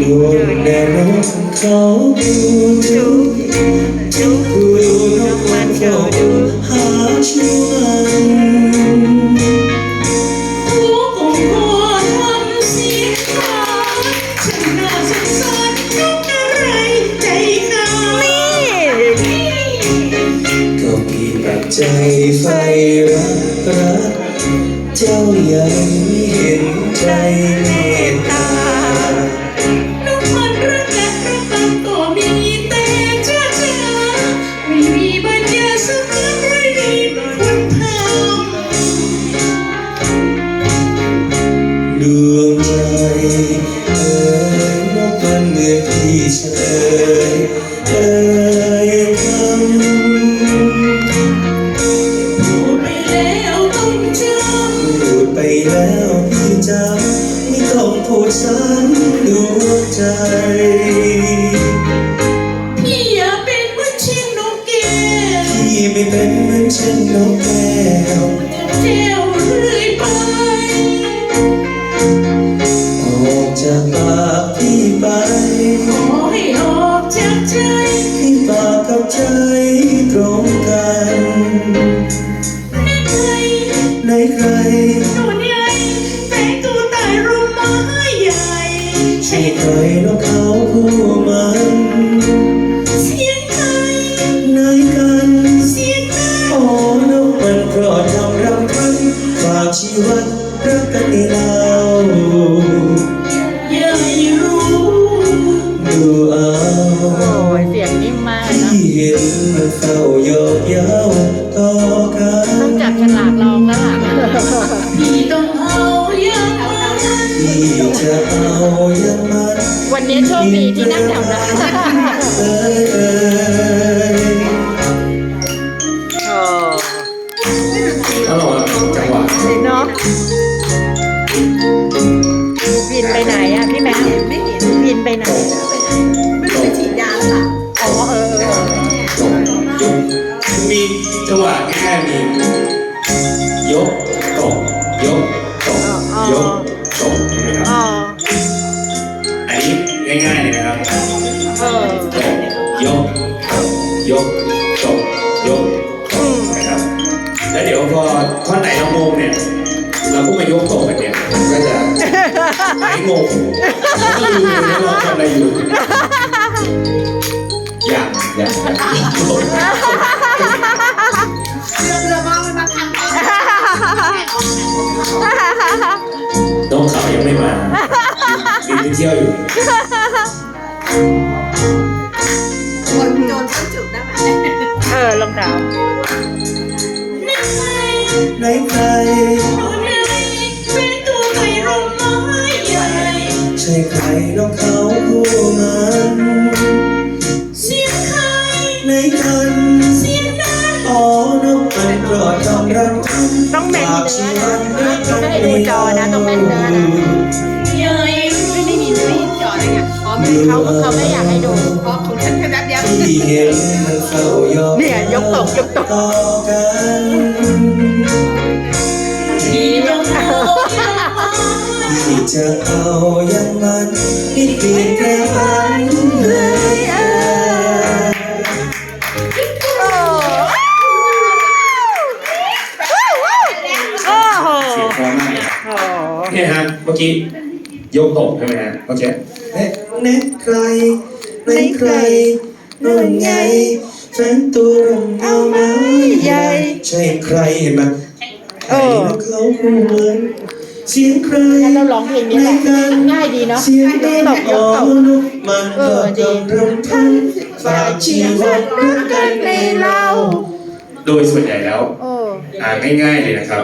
ดวงดาวเขาดูทุกทุกดูนกมันเขาดูหาชวนหัวของพ่อทำเสียขาดฉันน่าสงสารนกอะไรใจขาก็มีปัจจัยไฟรักรัก จ้ายังไม่เห็นใจเมตตานกมันรักกันรักกันก็มีแต่ช้าช้าไม่มีบัญญาสุขไม่มีคนทำดวง ไม่เป็นเหมือนเช่นนกแก้วแก้วเรื่อยไปออกจากปากพี่ไป ขอให้ออกจากใจให้ปากกับใจตรงกันนั่นใครในใครหนูใหญ่แฝงตัวใต้ร่มไม้ใหญ่ ใช่ใครนกเขาคู่มัน ชีวิตรักกันในเราอย่าให้รู้ดูเอาโอ้ยเสียงนิ่มมากนะที่เห็นมันเฝ้าโยอกเย้าต่อกันต้องจับฉลากลองแล้วล่ะพี่ต้องเอาอย่างนั้นที่จะเอาอย่างมันวันนี้โชคดีที่นั่งแถวหน้ ไปไหนไม่ได้ฉีดยาหรออ๋อเออเออจบยกมีจังหวะแค่มียกตกยกตกยกตกใช่ไหมครับอ๋ออันนี้ง่ายๆเลยนะครับเออตกยกตกยกตกยกตกนะครับแล้วเดี๋ยวพอท่อนไหนเรางงเนี่ย เราก็มายกตกกันเนี่ยมันก็จะ หายงงแล้วก็ลืมเลยว่าเราทำอะไรอยู่ อย่างอย่างน้องเขายังไม่มาบินไปเที่ยวอยู่ คนโดนต้นจุดได้ไหมเออรองเท้า ในใคร อ๋อไม่เขาเขาไม่อยากให้ดูเพราะของฉันแค่แป๊บเดียวที่เห็นมันเฝ้ายอเนี่ยยกตกยกตกต่อกันพี่ต้องเอาอย่างนั้นที่จะเอาอย่างมันให้เปลี่ยนแปลงมันเลยเอ่ยโอ้โหเสียงเพราะมากเลยโอ้โหเนี่ยฮะเมื่อกี้ยกตกใช่ไหมฮะเมื่อกี้เน็ตเน็ตใครในใครนู่นไงแฟนตัวรำเอาไม้ใหญ่ใช่ใครเห็นไหมเออใครเขาคู่เหมือนเสียงใครงั้นเราร้องเพลงนี้แหละในกันง่ายดีเนาะเสียงยกตกยกตกนกมันเอก็อดีกำรำพันฝากชีวิตรักกันในเรา โดยส่วนใหญ่แล้วโอ้อ่าง่ายๆเลยนะครับ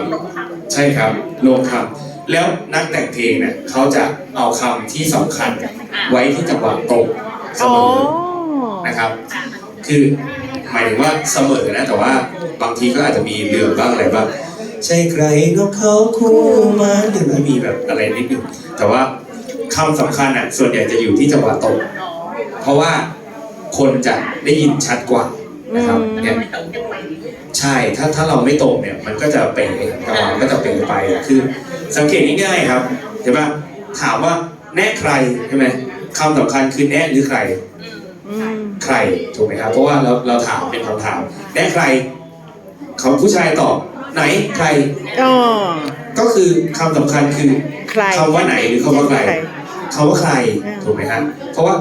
ใช่ครับรวมคำแล้วนักแต่งเพลงเนี่ยเขาจะเอาคำที่สำคัญ ไว้ที่จังหวะตรงเสอ๋อมอนะครับ คือหมายถึงว่าเสมอนะแต่ว่าบางทีก็อาจจะมีเหลือบ้างอะไรบ้างใช่ใครนกเขาคู่มันหรือว่ามีแบบอะไรนิดนึงแต่ว่าคำสำคัญอะส่วนใหญ่จะอยู่ที่จังหวะตรงเพราะว่าคนจะได้ยินชัดกว่านะครับเนี่ยใช่ถ้าถ้าเราไม่ตรงเนี่ย มันก็จะเป๋จังหวะมันก็จะเป๋ไปคือ สังเกตง่ายๆครับเห็นปะถามว่า แน่ใครใช่ไหมคำสำคัญคือแน่หรือใครอืมใครถูกไหมครับ เพราะว่าเราเราถามเป็นคำถาม แน่ใครเขาผู้ชายตอบไหนใครอ๋อก็คือคำสำคัญคือใครคำว่าไหนหรือคำว่าใครคำว่าใครอืมถูกไหมครับเพราะว่า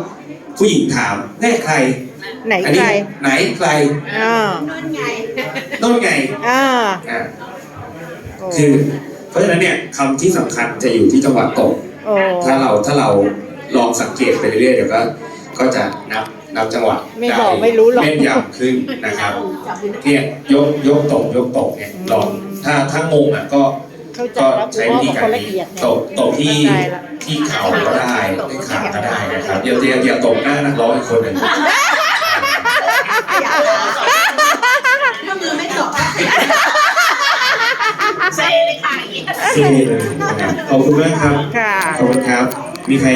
ผู้หญิงถามแน่ใคร ไหนอันใคนี้รไหนใครอ๋อต้นไงอ่าอ่าโอ้คือเพราะฉะนั้นเนี่ยคำที่สำคัญจะอยู่ที่จังหวะตกโอ้ ถ้าเราถ้าเราลองสังเกตไปเรื่อยๆเดี๋ยวก็ก็จะนับนับจังหวะไม่ได้บอกไม่รู้หรอกแม่นยำขึ้นนะครับเนี่ยยกยกตกยกตกเนี่ยลองถ้าถ้างงอะก็เข้าใจก็แล้วใช้พ่อวิธีกับกาครนละนี้เอียดไงตกตกที่เข้าใจละที่เข่าก็ได้ที่ขาก็ได้นะครับอย่าอย่าอย่าตกหน้านักร้องอีกคนหนึ่งถ้ามือไม่ตกเซเลยค่ะอย่างนี้เท่เลยนะครับขอบคุณมากครับค่ะ ขอบคุณครับ มีใคร